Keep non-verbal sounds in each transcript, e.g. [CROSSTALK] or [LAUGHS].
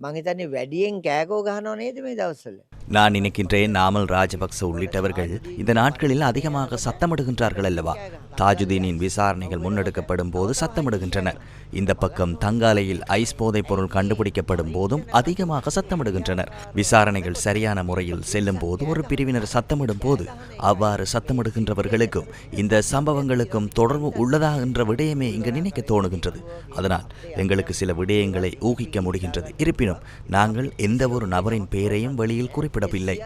මං හිතන්නේ වැඩියෙන් කෑකෝ ගහනව නේද මේ දවස්වල. நான் நினைக்கின்றேன் நாமல் ராஜபக்ச உள்ளிட்டவர்கள் இந்த நாட்களில் அதிகமாக சத்தமிடுகின்றார்கள் அல்லவா தாஜுதீனின் விசாரணைகள் முன்னெடுக்கப்படும் போது சத்தமிடுகின்றனர் இந்த பக்கம் தங்காலையில் ஐஸ் போதைப் பொருள் கண்டுபிடிக்கப்படும் போதும் அதிகமாக சத்தமிடுகின்றனர். விசாரணைகள் சரியான முறையில் செல்லும் போது ஒரு பிரிவினர் சத்தமிடும் போது அவ்வாறு சத்தமிடுகின்றவர்களுக்கும் இந்த சம்பவங்களுக்கும் தொடர்பு உள்ளதா என்ற விடயமே இங்கு நினைக்க தோணுகின்றது. அதனால் எங்களுக்கு சில விடயங்களை ஊகிக்க முடிகின்றது. இருப்பினும் நாங்கள் எந்த ஒரு நபரின் பெயரையும் வெளியில் குறிப்பிடவில்லை.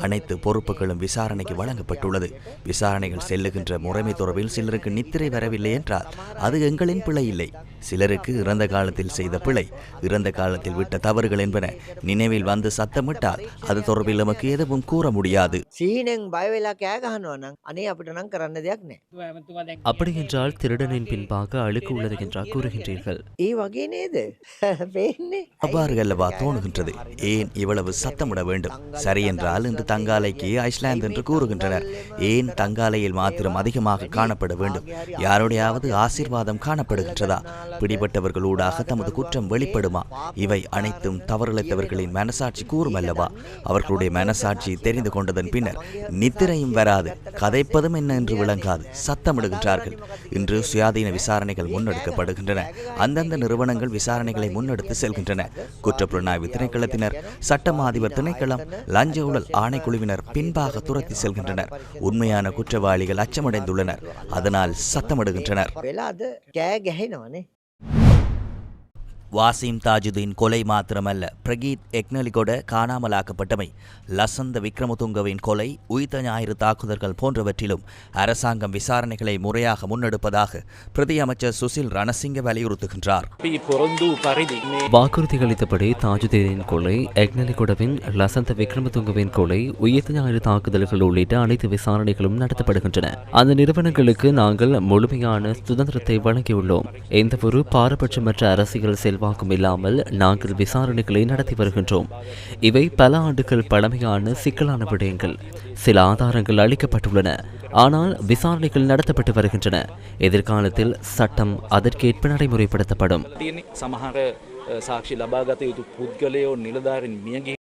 அனைத்து பொறுப்புகளும் விசாரணைக்கு வழங்கப்பட்டுள்ளது. விசாரணைகள் செல்லுகின்ற முறைமை தொடர்பில் சிலருக்கு நித்திரை வரவில்லை என்றால் அது எங்களின் பிழை இல்லை. சிலருக்கு இறந்த காலத்தில் செய்த பிழை இறந்த காலத்தில் விட்ட தவறுகள் என்பன நினைவில் வந்து சத்தமிட்டால் அது தொடர்பில் நமக்கு எதுவும் கூற முடியாது. அப்படி என்றால் திருடனின் பின்பாக அழுக்கு உள்ளது என்றால் கூறுகின்றீர்கள். [LAUGHS] அவ்வாறு அல்லவா தோணுகின்றது. ஏன் இவ்வளவு சத்தமிட வேண்டும்? சரி என்றால் இன்று தங்காலைக்கு ஐஸ்லாந்து என்று கூறுகின்றனர். ஏன் தங்காலையில் மாத்திரம் அதிகமாக காண காணப்பட வேண்டும். யாருடையாவது ஆசீர்வாதம் காணப்படுகின்றதா? பிடிபட்டவர்களூடாக தமது குற்றம் வெளிப்படுமா? இவை அனைத்தும் தவறிழைத்தவர்களின் மனசாட்சி கூறும் அல்லவா அவர்களுடைய மனசாட்சி தெரிந்து கொண்டதன் பின்னர் நித்திரையும் வராது. கதைப்பதும் என்ன என்று விளங்காது. சத்தமிடுகின்றார்கள். இன்று சுயாதீன விசாரணைகள் முன்னெடுக்கப்படுகின்றன. அந்தந்த நிறுவனங்கள் விசாரணைகளை முன்னெடுத்து செல்கின்றன. குற்றப்புலனாய்வு திணைக்களத்தினர் சட்டமா அதிபர் திணைக்களம் லஞ்ச ஊழல் ஆணைக்குழுவினர் பின்பாக துரத்தி செல்கின்றனர். உண்மையான குற்றவாளிகள் அச்சமடைந்துள்ளனர். அதனால் சத்தமிடுகின்றனர் வாசிம் தாஜுதீன் கொலை மாத்திரமல்ல. பிரகீத் எக்னலிகொட காணாமலாக்கப்பட்டமை. லசந்த விக்ரமதுங்கவின் கொலை உயிர்த்த ஞாயிறு தாக்குதல்கள் போன்றவற்றிலும் அரசாங்கம் விசாரணைகளை முறையாக முன்னெடுப்பதாக பிரதி அமைச்சர் சுசில் ரணசிங்க வலியுறுத்துகின்றார். வாக்குறுதி அளித்தபடி தாஜுதீனின் கொலை எக்னலிகொடவின் லசந்த விக்ரமதுங்கவின் கொலை உயிர்த்த ஞாயிறு தாக்குதல்கள் உள்ளிட்ட அனைத்து விசாரணைகளும் நடத்தப்படுகின்றன. அந்த நிறுவனங்களுக்கு நாங்கள் முழுமையான சுதந்திரத்தை வழங்கியுள்ளோம். எந்தவொரு பாரபட்சமற்ற அரசியல் செல் செல்வாக்கும் இல்லாமல் நாங்கள் விசாரணைகளை நடத்தி வருகின்றோம் இவை பல ஆண்டுகள் பழமையான சிக்கலான விடயங்கள் சில ஆதாரங்கள் அளிக்கப்பட்டுள்ளன ஆனால் விசாரணைகள் நடத்தப்பட்டு வருகின்றன எதிர்காலத்தில் சட்டம் அதற்கேற்ப நடைமுறைப்படுத்தப்படும் තියෙන සමහර අ, සාක්ෂි ලබාගත යුතු පුද්ගලයෝ නිලධාරින් මියගේ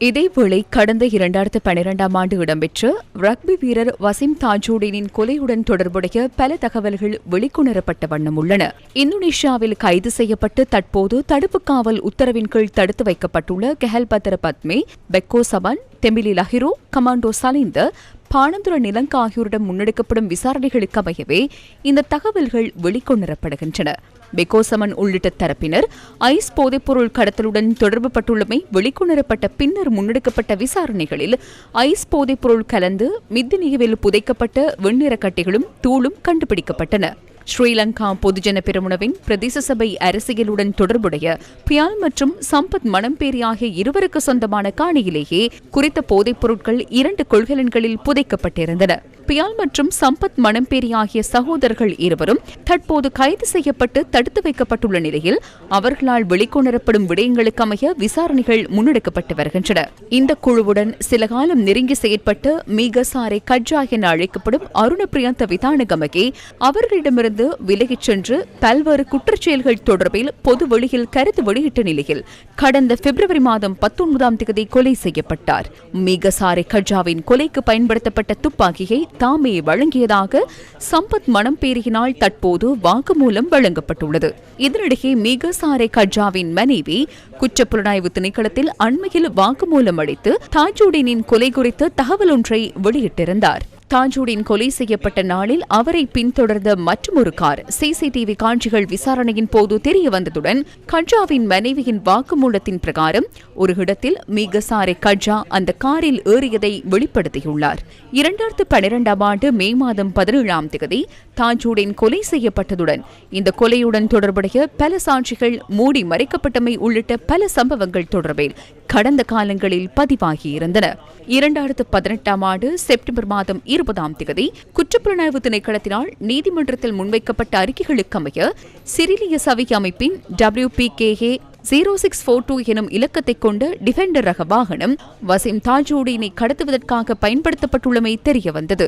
இதேவேளை கடந்த இரண்டாயிரத்து பனிரெண்டாம் ஆண்டு இடம்பெற்ற ரக்பி வீரர் வசிம் தாஜூடினின் கொலையுடன் தொடர்புடைய பல தகவல்கள் வெளிக்கொணரப்பட்ட வண்ணம் உள்ளன. இந்தோனேஷியாவில் கைது செய்யப்பட்டு தற்போது தடுப்பு காவல் உத்தரவின் கீழ் தடுத்து வைக்கப்பட்டுள்ள கெஹல் பத்ர பத்மே பெக்கோ சபான் தெமிலி லஹிரோ கமாண்டோ சலிந்த பாணந்துர நிலங்க ஆகியோரிடம் முன்னெடுக்கப்படும் விசாரணைகளுக்கு அமையவே இந்த தகவல்கள் வெளிக்கொணரப்படுகின்றன. பெகோசமன் உள்ளிட்ட தரப்பினர் ஐஸ் போதைப்பொருள் கடத்தலுடன் தொடர்பு பட்டுள்ளமை வெளிக்கொணரப்பட்ட பின்னர் முன்னெடுக்கப்பட்ட விசாரணைகளில் ஐஸ் போதைப்பொருள் கலந்து மித்தினியவில் புதைக்கப்பட்ட வெண்ணிற கட்டிகளும் தூளும் கண்டுபிடிக்கப்பட்டன. ஸ்ரீலங்கா பொதுஜன பெருமுனவின் பிரதேச சபை அரசியலுடன் தொடர்புடைய பியால் மற்றும் சம்பத் மணம்பேரி ஆகிய இருவருக்கு சொந்தமான காணியிலேயே குறித்த போதைப் பொருட்கள் இரண்டு கொள்கலன்களில் புதைக்கப்பட்டிருந்தன. பியால் மற்றும் சம்பத் மணம்பேரி ஆகிய சகோதரர்கள் இருவரும் தற்போது கைது செய்யப்பட்டு தடுத்து வைக்கப்பட்டுள்ள நிலையில் அவர்களால் வெளிக்கொணரப்படும் விடயங்களுக்கு அமைய விசாரணைகள் முன்னெடுக்கப்பட்டு வருகின்றன. இந்த குழுவுடன் சில காலம் நெருங்கி செயற்பட்டு மீகசாரை கஜ்ஜா என அழைக்கப்படும் அருணபிரியாந்த விதானகமகே அவர்களிடமிருந்து விலகிச் சென்று பல்வேறு குற்றச்செயல்கள் தொடர்பில் பொது வெளியில் கருத்து வெளியிட்ட நிலையில் கடந்த பிப்ரவரி மாதம் பத்தொன்பதாம் தேதி கொலை செய்யப்பட்டார். மீகசாரை கஜ்ஜாவின் கொலைக்கு பயன்படுத்தப்பட்ட துப்பாக்கியை தாமே வழங்கியதாக சம்பத் மணம்பேரியினால் தற்போது வாக்குமூலம் வழங்கப்பட்டுள்ளது. இதனிடையே மீகசாரை கஜாவின் மனைவி குற்றப்புலனாய்வு திணைக்களத்தில் அண்மையில் வாக்குமூலம் அளித்து தாஜூடினின் கொலை குறித்து தகவல் ஒன்றை வெளியிட்டிருந்தார். தாஞ்சூடின் கொலை செய்யப்பட்ட நாளில் அவரை பின்தொடர்ந்த மற்றொரு கார் சிசிடிவி காட்சிகள் விசாரணையின் போது தெரிய வந்ததுடன் கஜாவின் மனைவியின் வாக்குமூலத்தின் பிரகாரம் ஒரு இடத்தில் மீகசாரை கஜா அந்த காரில் ஏறியதை வெளிப்படுத்தியுள்ளார். இரண்டாயிரத்து பனிரெண்டாம் ஆண்டு மே மாதம் பதினேழாம் தேதி தாஞ்சூடின் கொலை செய்யப்பட்டதுடன் இந்த கொலையுடன் தொடர்புடைய பல சாட்சிகள் மூடி மறைக்கப்பட்டமை உள்ளிட்ட பல சம்பவங்கள் தொடர்பில் கடந்த காலங்களில் பதிவாகியிருந்தன. இரண்டாயிரத்து பதினெட்டாம் ஆண்டு செப்டம்பர் மாதம் இருபதாம் தேதி குற்றப்புலனாய்வு திணைக்களத்தினால் நீதிமன்றத்தில் முன்வைக்கப்பட்ட அறிக்கைகளுக்கமைய சிறிலிய சவி அமைப்பின் W P K A zero six four two எனும் இலக்கத்தை கொண்ட டிஃபெண்டர் ரக வாகனம் வசிம் தாஜூடினை கடத்துவதற்காக பயன்படுத்தப்பட்டுள்ளமை தெரியவந்தது.